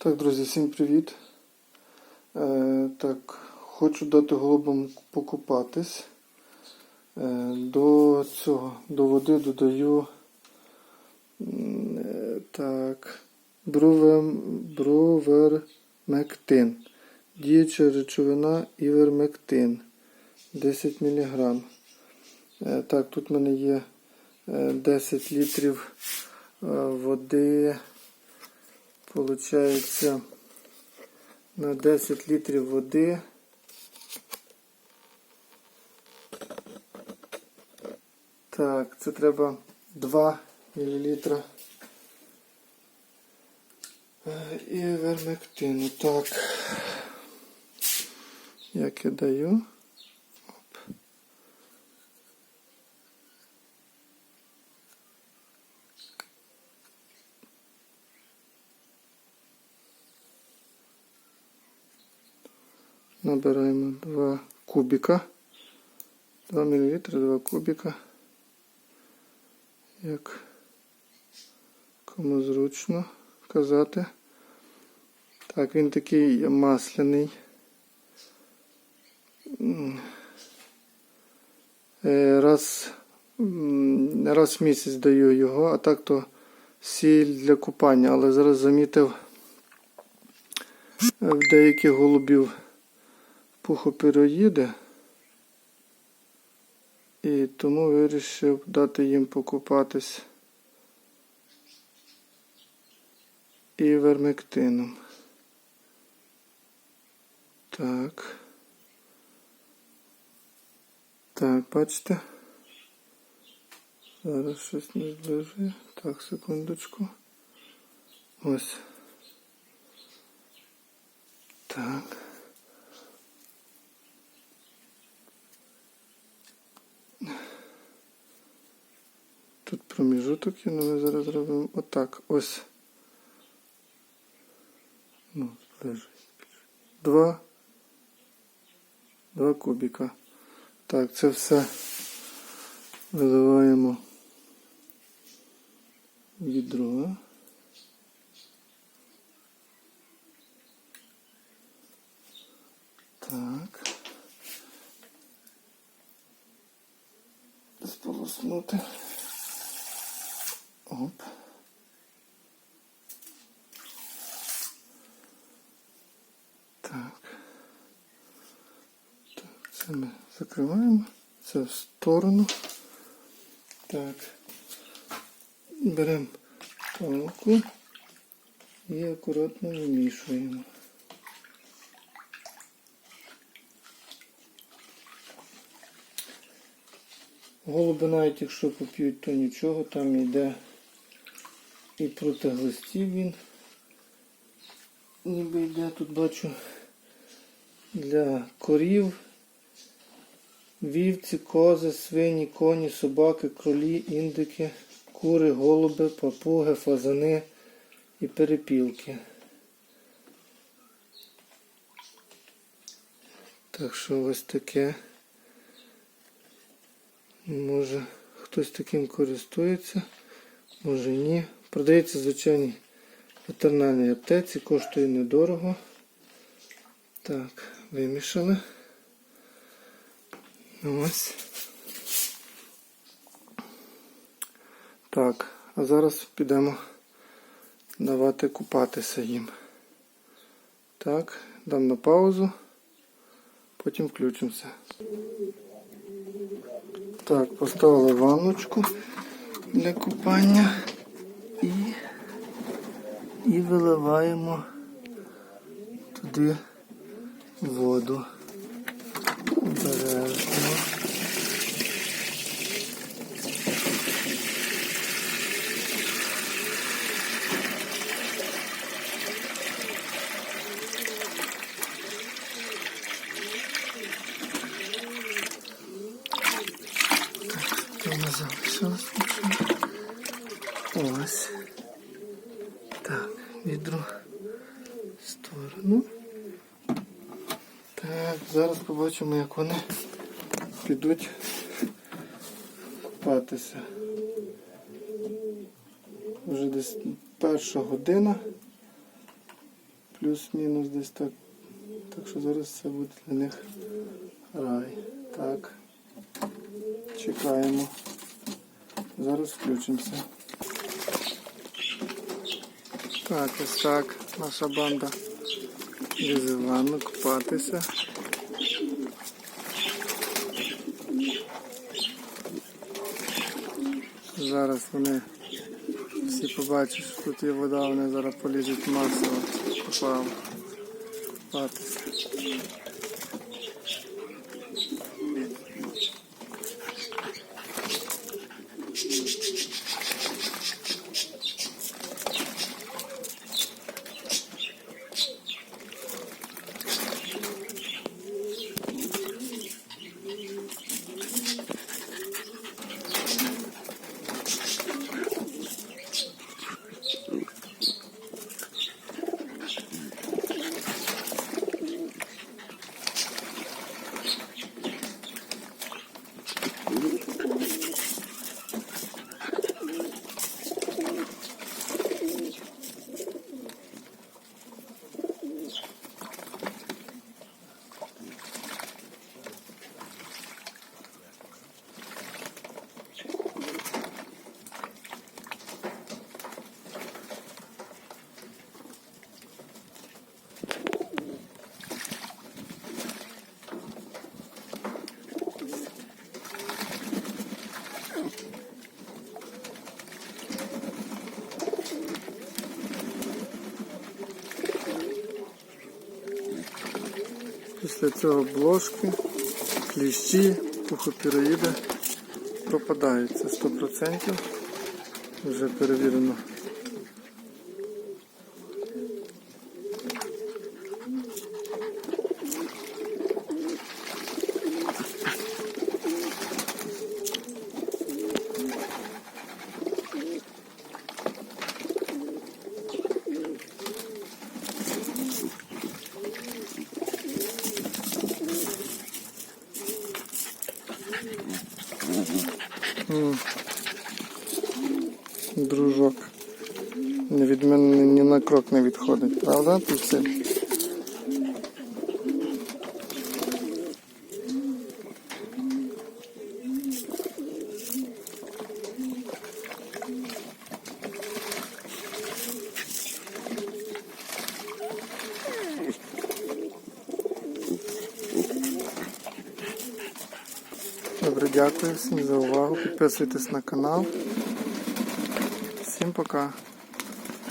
Так, друзі, всім привіт. Е, так, хочу дати голубам покупатись. Е, до цього, до води додаю е, так, брувермектин. Діюча речовина івермектин 10 мг. Е, так, тут в мене є е, 10 літрів е, води. Получається на 10 літрів води. Так, це треба 2 мл і вермектину. Так. Я даю? Набираємо 2 кубика. 2 мл, 2 кубика. Як кому зручно казати. Так, він такий масляний. Е, Раз, раз в місяць даю його, а так то сіль для купання. Але зараз замітив е, в деяких голубів пухопіроїди. І тому вирішив дати їм покупатись і вермектином. Так. Так, бачите? Зараз щось не зближує. Так, секундочку. Ось. Так. Тут проміжуток є, але ми зараз зробимо отак. Ось. Ну, зближуй. Два. Два кубіка. Так, це все виливаємо відро. Так. Сполоснути. Так. Так, це ми закриваємо. Це в сторону. Так. Беремо палку і акуратно вимішуємо. Голуби навіть якщо поп'ють, то нічого, там йде і проти глистів він. Ніби йде, тут бачу для корів, вівці, кози, свині, коні, собаки, кролі, індики, кури, голуби, папуги, фазани і перепілки. Так що ось таке. Може хтось таким користується, може ні. Продається звичайній ветеринарній аптеці, коштує недорого. Так, вимішали. Ось. Так, а зараз підемо давати купатися їм. Так, дам на паузу, потім включимося. Так, поставили ванночку для купання і, і виливаємо туди воду. Обережно. Залишилось? Ось. Так, відро сторону. Так, зараз побачимо, як вони підуть купатися. Вже десь перша година. плюс-мінус десь так. Так що зараз це буде для них рай. Так. Чекаємо. Зараз включимося. Так, ось так. Наша банда в ванну купатися. Зараз вони всі побачать, що тут є вода, вони зараз полізуть масово купатися. Після цього блошки, кліщі, пухопіроїди пропадають. Це 100%. Вже перевірено. Дружок. Від мене ні на крок не відходить, правда? Півси? Дякую всім за увагу. Підписуйтесь на канал. Всім пока.